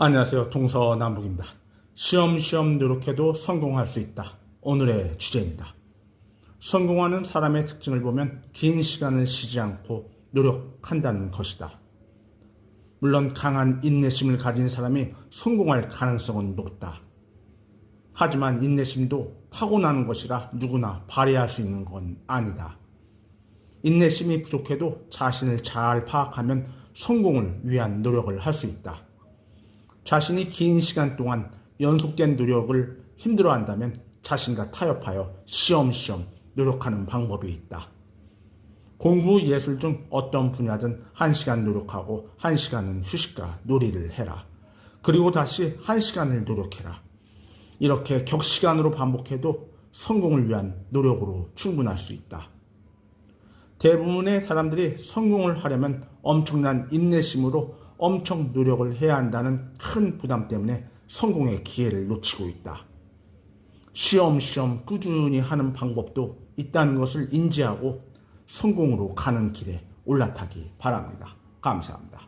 안녕하세요. 동서남북입니다. 시험시험 노력해도 성공할 수 있다. 오늘의 주제입니다. 성공하는 사람의 특징을 보면 긴 시간을 쉬지 않고 노력한다는 것이다. 물론 강한 인내심을 가진 사람이 성공할 가능성은 높다. 하지만 인내심도 타고나는 것이라 누구나 발휘할 수 있는 건 아니다. 인내심이 부족해도 자신을 잘 파악하면 성공을 위한 노력을 할 수 있다. 자신이 긴 시간 동안 연속된 노력을 힘들어한다면 자신과 타협하여 시험시험 노력하는 방법이 있다. 공부 예술 중 어떤 분야든 한시간 노력하고 한시간은 휴식과 놀이를 해라. 그리고 다시 한시간을 노력해라. 이렇게 격시간으로 반복해도 성공을 위한 노력으로 충분할 수 있다. 대부분의 사람들이 성공을 하려면 엄청난 인내심으로 엄청 노력을 해야 한다는 큰 부담 때문에 성공의 기회를 놓치고 있다. 시험시험 꾸준히 하는 방법도 있다는 것을 인지하고 성공으로 가는 길에 올라타기 바랍니다. 감사합니다.